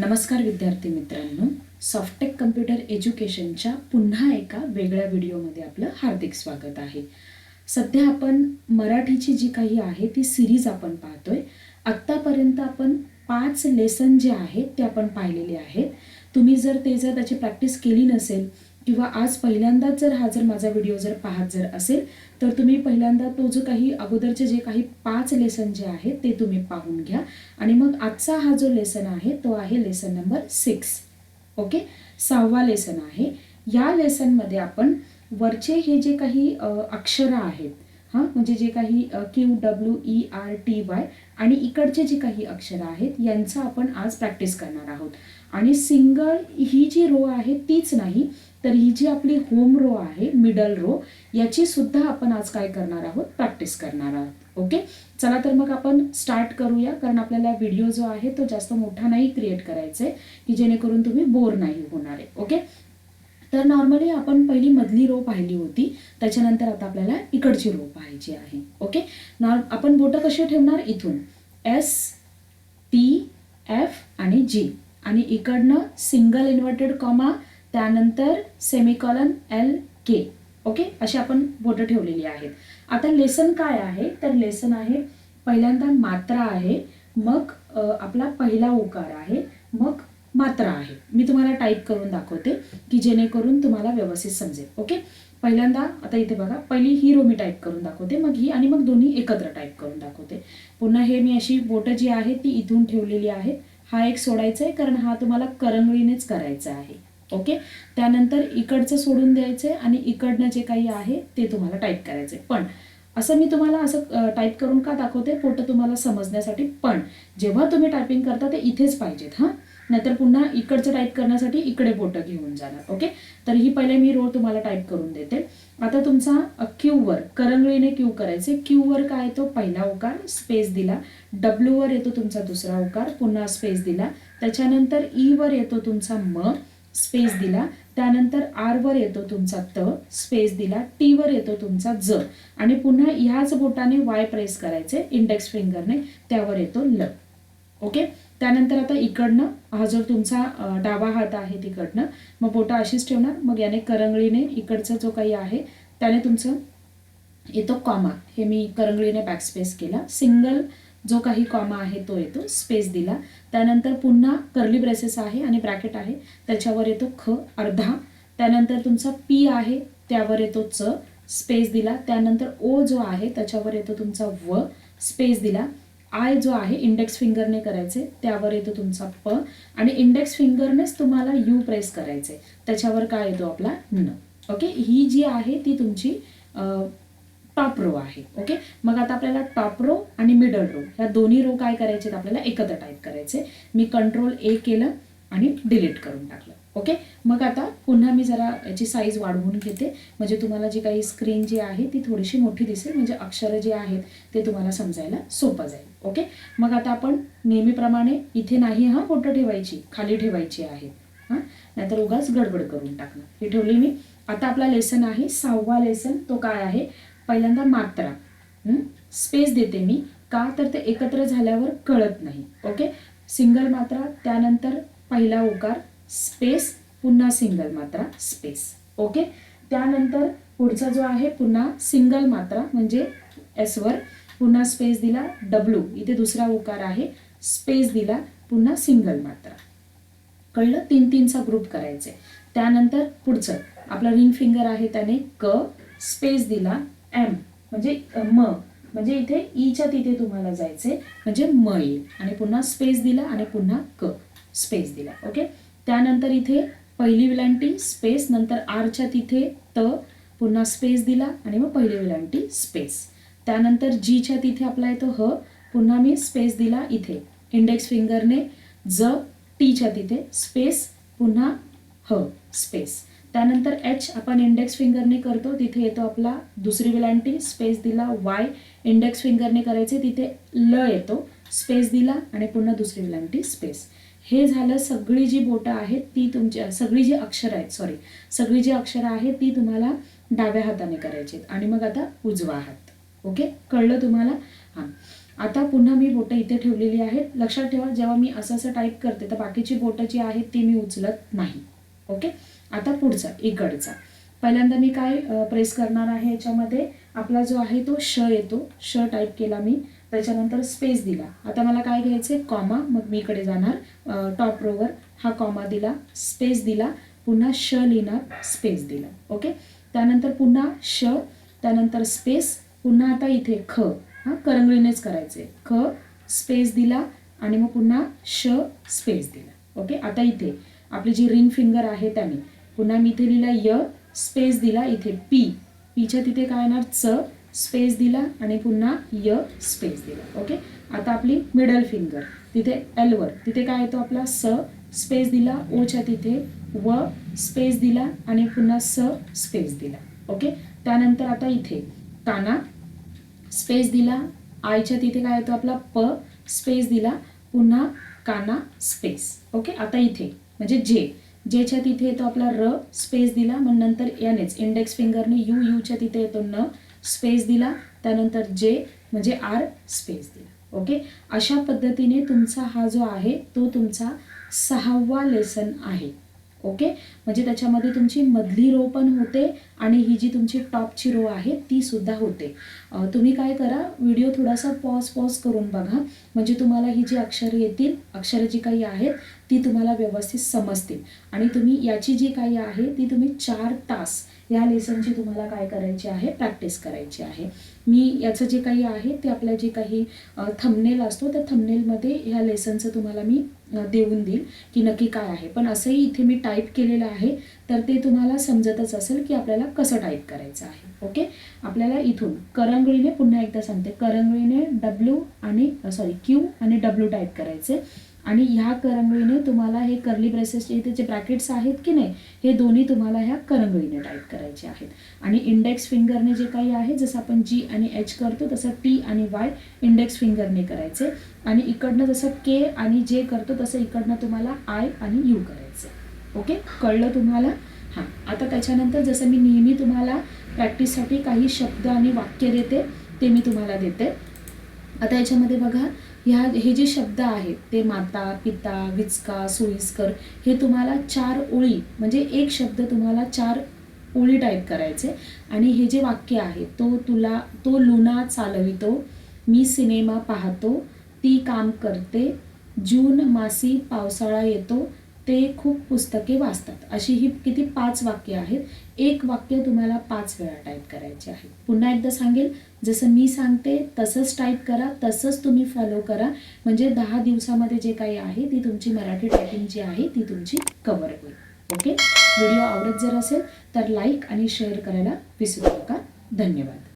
नमस्कार विद्यार्थी मित्रांनो सॉफ्टेक कम्प्युटर एज्युकेशनच्या पुन्हा एका वेगळ्या व्हिडिओमध्ये आपलं हार्दिक स्वागत आहे. सध्या आपण मराठीची जी काही आहे ती सिरीज आपण पाहतोय. आत्तापर्यंत आपण पाच लेसन जे आहेत ते आपण पाहिलेले आहेत. तुम्ही जर ते जर त्याची प्रॅक्टिस केली नसेल किंवा आज पहिल्यांदाच जर हा जर माझा व्हिडिओ जर पाहत जर असेल तर तुम्ही पहिल्यांदा तो जो काही अगोदरचे जे काही पाच लेसन जे आहेत ते तुम्ही पाहून घ्या. आणि मग आजचा हा जो लेसन आहे तो आहे लेसन नंबर सिक्स ओके सहावा लेसन आहे. या लेसनमध्ये आपण वरचे हे जे काही अक्षरं आहेत हां म्हणजे जे काही Q W E R T Y आणि इकडचे जे काही अक्षरं आहेत यांचा आपण आज प्रॅक्टिस करणार आहोत. आणि सिंगल ही जी रो आहे तीच नाही तर ही जी आपली होम रो आहे मिडल रो याची सुद्धा आपण आज काय करणार आहोत? प्रॅक्टिस करणार आहोत. ओके चला तर मग आपण स्टार्ट करूया कारण आपल्याला व्हिडिओ जो आहे तो जास्त मोठा नाही क्रिएट करायचा आहे की जेणेकरून तुम्ही बोर नाही होणार आहे. ओके तर नॉर्मली आपण पहिली मधली रो पाहिली होती त्याच्यानंतर आता आपल्याला इकडची रो पाहायची आहे. ओके नॉर आपण बोटं कशी ठेवणार? इथून. एस टी एफ आणि जी आणि इकडनं सिंगल इन्व्हर्टेड कॉमा त्यानंतर सेमिकॉलन एल के ओके अशी आपण बोटं ठेवलेली आहेत. आता लेसन काय आहे? तर लेसन आहे पहिल्यांदा मात्रा आहे मग आपला पहिला उकार आहे मग मात्रा आहे. मी तुम्हाला टाईप करून दाखवते की जेणेकरून तुम्हाला व्यवस्थित समजेल. ओके पहिल्यांदा आता इथे बघा पहिली ही रो मी टाईप करून दाखवते मग ही आणि मग दोन्ही एकत्र टाईप करून दाखवते. पुन्हा हे मी अशी बोटं जी आहे ती इथून ठेवलेली आहेत हा एक सोडायचा आहे कारण हा तुम्हाला करंगळीनेच करायचा आहे. ओके त्यानंतर इकडचं सोडून द्यायचं आहे आणि इकडनं जे काही आहे ते तुम्हाला टाईप करायचं आहे पण असं मी तुम्हाला असं टाईप करून का दाखवते? फोटो तुम्हाला समजण्यासाठी. पण जेव्हा तुम्ही टायपिंग करता ते इथेच पाहिजेत हां? नाहीतर पुन्हा इकडचं टाईप करण्यासाठी इकडे बोटं घेऊन जाणार ओके तर ही पहिले मी रो तुम्हाला टाईप करून देते. आता तुमचा क्यूवर करंगळीने क्यू करायचे. क्यूवर काय येतो? पहिला उकार स्पेस दिला. डब्ल्यूवर येतो तुमचा दुसरा उकार पुन्हा स्पेस दिला. त्याच्यानंतर e ईवर येतो तुमचा म स्पेस दिला. त्यानंतर आर वर येतो तुमचा त स्पेस दिला. टी वर येतो तुमचा ज. आणि पुन्हा ह्याच बोटाने वाय प्रेस करायचे इंडेक्स फिंगरने त्यावर येतो ल. ओके त्यानंतर आता इकडनं हा जो तुमचा डावा हात आहे तिकडनं मग बोटं अशीच ठेवणार. मग याने करंगळीने इकडचा जो काही आहे त्याने तुमचं येतो कॉमा. हे मी करंगळीने बॅकस्पेस केला. सिंगल जो काही कॉमा आहे तो येतो. स्पेस दिला. त्यानंतर पुन्हा कर्ली ब्रेसेस आहे आणि ब्रॅकेट आहे. त्याच्यावर येतो ख अर्धा. त्यानंतर तुमचा पी आहे त्यावर येतो च. स्पेस दिला. त्यानंतर ओ जो आहे त्याच्यावर येतो तुमचा व. स्पेस दिला. आय जो आहे इंडेक्स फिंगरने करायचे त्यावर येतो तुमचा प आणि इंडेक्स फिंगरनेच तुम्हाला यू प्रेस करायचे. त्याच्यावर काय येतो आपला न ओके ही जी आहे ती तुमची टॉप रो आहे. ओके मग आता आपल्याला टॉप रो आणि मिडल रो ह्या दोन्ही रो काय करायचे आपल्याला एकत्र टाईप करायचे. मी कंट्रोल ए केलं आणि डिलीट करून टाकलं. ओके मग आता पुन्हा मी जरा याची साईज वाढवून घेते. म्हणजे तुम्हाला जी काही स्क्रीन जी आहे ती थोडीशी मोठी दिसेल. म्हणजे अक्षरं जे आहेत ते तुम्हाला समजायला सोपं जाईल. ओके मग आता आपण नेहमीप्रमाणे इथे नाही हा फोटो ठेवायची. खाली ठेवायची आहे. हां? नाहीतर उगाच गडबड करून टाकणं. हे ठेवली मी. आता आपला लेसन आहे सहावा लेसन तो काय आहे? पहिल्यांदा मात्रा. स्पेस देते मी. का तर ते एकत्र झाल्यावर कळत नाही. ओके सिंगल मात्रा त्यानंतर पहिला उकार स्पेस पुन्हा सिंगल मात्रा स्पेस. ओके त्यानंतर पुढचा जो आहे पुन्हा सिंगल मात्रा म्हणजे एसवर पुन्हा स्पेस दिला डब्ल्यू इथे दुसरा उकार आहे स्पेस दिला पुन्हा सिंगल मात्रा. कळलं? तीन तीनचा ग्रुप करायचे त्यानंतर पुढचं आपला रिंग फिंगर आहे त्याने क स्पेस दिला एम म्हणजे म. म्हणजे इथे e ईच्या तिथे तुम्हाला जायचे म्हणजे म येईल आणि पुन्हा स्पेस दिला आणि पुन्हा क. स्पेस दिला. ओके त्यानंतर इथे पहिली विलांटी स्पेस नंतर आरच्या तिथे त पुन्हा स्पेस दिला आणि मग पहिली विलांटी स्पेस. त्यानंतर जीच्या तिथे आपला येतो ह पुन्हा मी स्पेस दिला इथे. इंडेक्स फिंगरने ज टीच्या तिथे स्पेस पुन्हा ह स्पेस. त्यानंतर एच आपण इंडेक्स फिंगरने करतो तिथे येतो आपला दुसरी विलांटी स्पेस दिला वाय. इंडेक्स फिंगरने करायचे तिथे ल येतो स्पेस दिला आणि पुन्हा दुसरी विलांटी स्पेस. हे झालं सगळी जी बोटं आहेत ती तुमच्या सगळी जी अक्षरं आहेत सॉरी सगळी जी अक्षरं आहेत ती तुम्हाला डाव्या हाताने करायची आहेत. आणि मग आता उजवा हात. ओके कळलं तुम्हाला? हां. आता पुन्हा मी बोटं इथे ठेवलेली आहेत. लक्षात ठेवा जेव्हा मी असं असं टाईप करते तर बाकीची बोटं जी आहेत ती मी उचलत नाही. ओके आता पुढचा इकडचा. पहिल्यांदा मी काय प्रेस करणार आहे याच्यामध्ये? आपला जो आहे तो श येतो. श टाईप केला मी. त्याच्यानंतर स्पेस दिला. आता मला काय घ्यायचं आहे कॉमा मग मी इकडे जाणार. टॉप रोवर हा कॉमा दिला स्पेस दिला पुन्हा श लिहिणार स्पेस दिला. ओके त्यानंतर पुन्हा श त्यानंतर स्पेस पुन्हा आता इथे ख. हां करंगळीनेच करायचे ख स्पेस दिला आणि मग पुन्हा श स्पेस दिला. ओके आता इथे आपली जी रिंग फिंगर आहे त्याने पुन्हा मी इथे लिहिला य स्पेस दिला इथे पी पीच्या तिथे काय येणार? च. स्पेस दिला आणि पुन्हा य स्पेस दिला. ओके आता आपली मिडल फिंगर तिथे एलवर तिथे काय येतो आपला? स स्पेस दिला. ओच्या तिथे व स्पेस दिला आणि पुन्हा स स्पेस दिला. ओके त्यानंतर आता इथे काना स्पेस दिला. आयच्या तिथे काय येतो आपला? प स्पेस दिला. पुन्हा काना स्पेस ओके आता इथे. म्हणजे जे. जेच्या तिथे येतो आपला र स्पेस दिला. मग नंतर यानेच इंडेक्स फिंगरने यू यूच्या तिथे येतो न स्पेस दिला त्यानंतर जे म्हणजे आर स्पेस दिला. ओके अशा पद्धतीने तुमचा हा जो आहे तो तुमचा सहावा लेसन आहे. ओके म्हणजे त्याच्यामध्ये तुमची मधली रो पण होते आणि ही जी तुमची टॉपची रो आहे ती सुद्धा होते. तुम्ही काय करा व्हिडिओ थोडासा पॉज पॉज करून बघा. म्हणजे तुम्हाला ही जी अक्षरं येतील अक्षरं जी काही आहेत ती तुम्हाला व्यवस्थित समजतील. आणि तुम्ही याची जी काही आहे ती तुम्ही चार तास या लेसनची तुम्हाला काय करायची आहे प्रॅक्टिस करायची आहे. मी याचं जे काही आहे ते आपल्या जे काही थमनेल असतो त्या थमनेलमध्ये ह्या लेसनचं तुम्हाला मी देऊन देईल की नक्की काय आहे. पण असंही इथे मी टाईप केलेलं आहे तर ते तुम्हाला समजतच असेल की आपल्याला कसं टाईप करायचं आहे. ओके आपल्याला इथून करंगळीने पुन्हा एकदा सांगते. करंगळीने डब्ल्यू आणि सॉरी क्यू आणि डब्ल्यू टाईप करायचे. आणि ह्या करंगळीने तुम्हाला हे कर्ली ब्रेसेसचे इथे जे ब्रॅकेट्स आहेत की नाही हे दोन्ही तुम्हाला ह्या करंगळीने टाईप करायचे आहेत. आणि इंडेक्स फिंगरने जे काही आहे जसं आपण जी आणि एच करतो तसं टी आणि वाय इंडेक्स फिंगरने करायचे. आणि इकडनं जसं के आणि जे करतो तसं इकडनं तुम्हाला आय आणि यू करायचं. ओके कळलं तुम्हाला? हां. आता त्याच्यानंतर जसं मी नेहमी तुम्हाला प्रॅक्टिससाठी काही शब्द आणि वाक्य देते ते मी तुम्हाला देते. आता याच्यामध्ये बघा ह्या हे जे शब्द आहेत ते माता पिता विचका सोयीस्कर हे तुम्हाला चार ओळी म्हणजे एक शब्द तुम्हाला चार ओळी टाईप करायचे. आणि हे जे वाक्य आहे तो तुला तो लुना चालवितो मी सिनेमा पाहतो ती काम करते जून मासी पावसाळा येतो ते खूप पुस्तके वाचतात. अशी ही किती पाच वाक्य आहेत. एक वाक्य तुम्हाला पाच वेळा टाईप करायचे आहे. पुन्हा एकदा सांगेल जसं मी सांगते तसंच टाईप करा तसंच तुम्ही फॉलो करा. म्हणजे दहा दिवसामध्ये जे काही आहे ती तुमची मराठी टायपिंग जी आहे ती तुमची कवर होईल. ओके व्हिडिओ आवडत जर असेल तर लाईक आणि शेअर करायला विसरू नका. धन्यवाद.